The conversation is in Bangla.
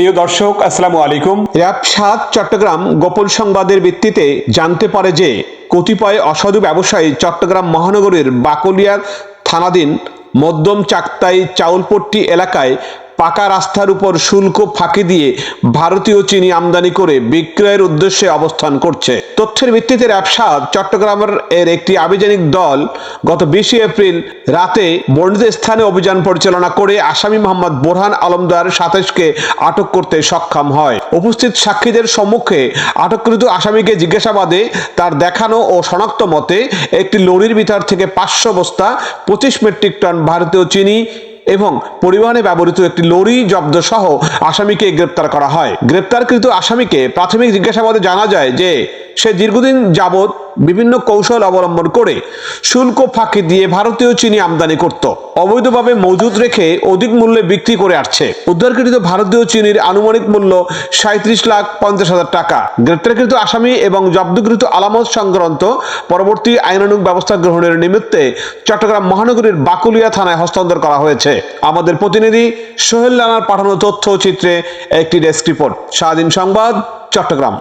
প্রিয় দর্শক, আসসালামু আলাইকুম। র্যাব সাত চট্টগ্রাম গোপন সংবাদের ভিত্তিতে জানতে পারে যে কতিপয় অসাধু ব্যবসায়ী চট্টগ্রাম মহানগরীর বাকলিয়া থানাধীন মধ্যম চাকতাই চাউলপট্টি এলাকায় পাকা রাস্তার উপর শুল্ক ফাঁকি দিয়ে ভারতীয় চিনি আমদানি করে বিক্রয়ের উদ্দেশ্যে অবস্থান করছে। তথ্যের ভিত্তিতে র্যাবসাদ চট্টগ্রামের এর একটি আভিযানিক দল গত বিশে এপ্রিল রাতে বর্ণিত স্থানে অভিযান পরিচালনা করে আসামি মোহাম্মদ বোরহান আলমদার সাতাশকে আটক করতে সক্ষম হয়। উপস্থিত সাক্ষীদের সম্মুখে আটককৃত আসামিকে জিজ্ঞাসাবাদে তার দেখানো ও শনাক্ত মতে একটি লরির ভিতর থেকে পাঁচশো বস্তা পঁচিশ মেট্রিক টন ভারতীয় চিনি এবং পরিবহনে ব্যবহৃত একটি লরি, জব্দ সহ আসামিকে গ্রেপ্তার করা হয়। গ্রেপ্তারকৃত আসামিকে প্রাথমিক জিজ্ঞাসাবাদে জানা যায় যে সে দীর্ঘদিন যাবৎ বিভিন্ন কৌশল অবলম্বন করে শুল্ক ফাঁকি দিয়ে ভারতীয় চিনি আমদানি করত। অবৈধভাবে মজুদ রেখে অধিক মূল্যে বিক্রি করে আসছে। উদ্ধারকৃত ভারতীয় চিনির আনুমানিক মূল্য সাঁত্রিশ লাখ পঞ্চাশ হাজার টাকা। গ্রেপ্তারকৃত আসামি এবং জব্দকৃত আলামত সংক্রান্ত পরবর্তী আইনানুগ ব্যবস্থা গ্রহণের নিমিত্তে চট্টগ্রাম মহানগরীর বাকুলিয়া থানায় হস্তান্তর করা হয়েছে। আমাদের প্রতিনিধি সোহেল রানার পাঠানো তথ্য চিত্রে একটি ডেস্ক রিপোর্ট। স্বাধীন সংবাদ, চট্টগ্রাম।